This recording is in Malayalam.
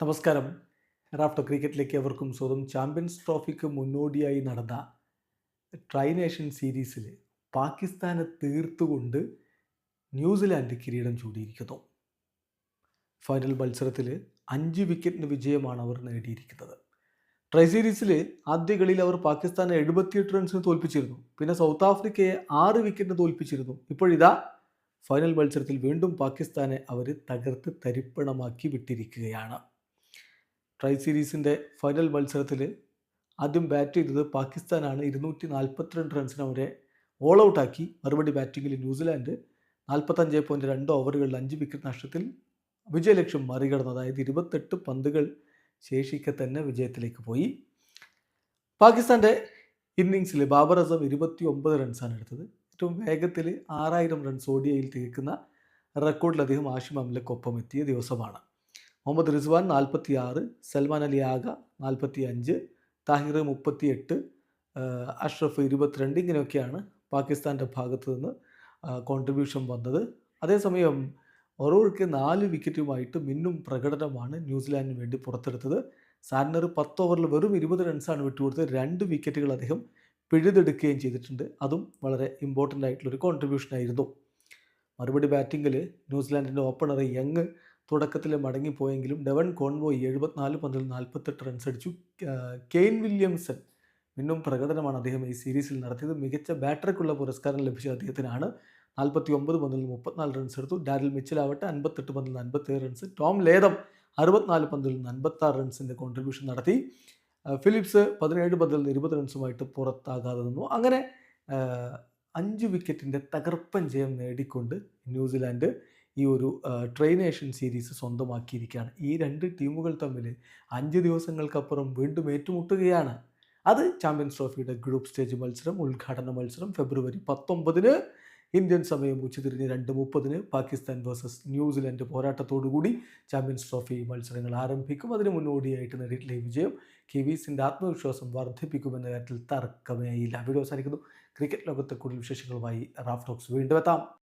നമസ്കാരം. റാഫ്റ്റർ ക്രിക്കറ്റിലേക്ക് അവർക്കും സ്വന്തം ചാമ്പ്യൻസ് ട്രോഫിക്ക് മുന്നോടിയായി നടന്ന ട്രൈ നേഷൻ സീരീസിൽ പാകിസ്ഥാനെ തീർത്തുകൊണ്ട് ന്യൂസിലാൻഡ് കിരീടം ചൂടിയിരിക്കുന്നു ഫൈനൽ മത്സരത്തിൽ അഞ്ച് വിക്കറ്റിന് വിജയമാണ് അവർ നേടിയിരിക്കുന്നത്. ട്രൈ സീരീസിൽ ആദ്യ കളിയിൽ അവർ പാകിസ്ഥാനെ എഴുപത്തിയെട്ട് റൺസിന് തോൽപ്പിച്ചിരുന്നു. പിന്നെ സൗത്ത് ആഫ്രിക്കയെ ആറ് വിക്കറ്റിന് തോൽപ്പിച്ചിരുന്നു. ഇപ്പോഴിതാ ഫൈനൽ മത്സരത്തിൽ വീണ്ടും പാകിസ്ഥാനെ അവർ തകർത്ത് തരിപ്പണമാക്കി വിട്ടിരിക്കുകയാണ്. ട്രൈ സീരീസിന്റെ ഫൈനൽ മത്സരത്തിൽ ആദ്യം ബാറ്റ് ചെയ്തത് പാകിസ്ഥാനാണ്. ഇരുന്നൂറ്റി നാൽപ്പത്തിരണ്ട് റൺസിന് അവരെ ഓൾ ഔട്ടാക്കി മറുപടി ബാറ്റിങ്ങിൽ ന്യൂസിലാൻഡ് നാൽപ്പത്തഞ്ച് പോയിന്റ് രണ്ട് ഓവറുകളിൽ അഞ്ച് വിക്കറ്റ് നഷ്ടത്തിൽ വിജയലക്ഷ്യം മറികടന്നു. അതായത് ഇരുപത്തെട്ട് പന്തുകൾ ശേഷിക്കെ തന്നെ വിജയത്തിലേക്ക് പോയി. പാകിസ്ഥാന്റെ ഇന്നിങ്സിൽ ബാബർ അസം ഇരുപത്തി ഒമ്പത് റൺസാണ് എടുത്തത്. ഏറ്റവും വേഗത്തിൽ ആറായിരം റൺസ് ഓടിയയിൽ തികക്കുന്ന റെക്കോർഡിലധികം ആഷിം അംലക്കൊപ്പം എത്തിയ ദിവസമാണ്. മുഹമ്മദ് റിസ്വാൻ നാൽപ്പത്തി ആറ് സൽമാൻ അലി ആഗ നാൽപ്പത്തി അഞ്ച് താഹിർ മുപ്പത്തി എട്ട് അഷ്റഫ് ഇരുപത്തിരണ്ട് ഇങ്ങനെയൊക്കെയാണ് പാകിസ്ഥാന്റെ ഭാഗത്തു നിന്ന് കോൺട്രിബ്യൂഷൻ വന്നത്. അതേസമയം ഒറോർക്ക് നാല് വിക്കറ്റുമായിട്ട് മിന്നും പ്രകടനമാണ് ന്യൂസിലാൻഡിന് വേണ്ടി പുറത്തെടുത്തത്. സാറ്റ്നർ പത്ത് ഓവറിൽ വെറും ഇരുപത് റൺസാണ് വിട്ടുകൊടുത്തത്. രണ്ട് വിക്കറ്റുകൾ അദ്ദേഹം പിഴുതെടുക്കുകയും ചെയ്തിട്ടുണ്ട്. അതും വളരെ ഇമ്പോർട്ടന്റ് ആയിട്ടുള്ളൊരു കോൺട്രിബ്യൂഷൻ ആയിരുന്നു. മറുപടി ബാറ്റിങ്ങിൽ ന്യൂസിലാൻഡിന്റെ ഓപ്പണർ യങ് തുടക്കത്തിൽ മടങ്ങിപ്പോയെങ്കിലും ഡെവൻ കോൺവോയ് എഴുപത്തിനാല് പന്തിൽ നാൽപ്പത്തെട്ട് റൺസ് അടിച്ചു. കെയ്ൻ വില്യംസൺ മിന്നും പ്രകടനമാണ് അദ്ദേഹം ഈ സീരീസിൽ നടത്തിയത്. മികച്ച ബാറ്ററിക്കുള്ള പുരസ്കാരം ലഭിച്ച അദ്ദേഹത്തിനാണ് നാൽപ്പത്തി ഒമ്പത് പന്തിൽ മുപ്പത്തിനാല് റൺസ് എടുത്തു. ഡാരിൽ മിച്ചിലാവട്ടെ അൻപത്തെട്ട് പന്തിൽ അൻപത്തേഴ് റൺസ് ടോം ലേതം അറുപത്തിനാല് പന്തിൽ അൻപത്താറ് റൺസിന്റെ കോൺട്രിബ്യൂഷൻ നടത്തി. ഫിലിപ്സ് പതിനേഴ് പന്തിൽ നിന്ന് ഇരുപത് റൺസുമായിട്ട് പുറത്താകാതെ നിന്നു. അങ്ങനെ അഞ്ച് വിക്കറ്റിന്റെ തകർപ്പൻ ജയം നേടിക്കൊണ്ട് ന്യൂസിലാൻഡ് ഈ ഒരു ട്രെയിനേഷൻ സീരീസ് സ്വന്തമാക്കിയിരിക്കുകയാണ്. ഈ രണ്ട് ടീമുകൾ തമ്മിൽ അഞ്ച് ദിവസങ്ങൾക്കപ്പുറം വീണ്ടും ഏറ്റുമുട്ടുകയാണ്. അത് ചാമ്പ്യൻസ് ട്രോഫിയുടെ ഗ്രൂപ്പ് സ്റ്റേജ് മത്സരം ഉദ്ഘാടന മത്സരം ഫെബ്രുവരി പത്തൊമ്പതിന് ഇന്ത്യൻ സമയം ഉച്ചതിരിഞ്ഞ് രണ്ട് മുപ്പതിന് പാകിസ്ഥാൻ വേഴ്സസ് ന്യൂസിലൻഡ് പോരാട്ടത്തോടുകൂടി ചാമ്പ്യൻസ് ട്രോഫി മത്സരങ്ങൾ ആരംഭിക്കും. അതിന് മുന്നോടിയായിട്ട് നേടിയിട്ടുള്ള ഈ വിജയം കിവീസിന്റെ ആത്മവിശ്വാസം വർദ്ധിപ്പിക്കുമെന്ന കാര്യത്തിൽ തർക്കമേയില്ല. വീഡിയോ അവസാനിക്കുന്നു. ക്രിക്കറ്റ് ലോകത്തെ കൂടുതൽ വിശേഷങ്ങളുമായി റാഫ് ടോക്സ് വീണ്ടും എത്താം.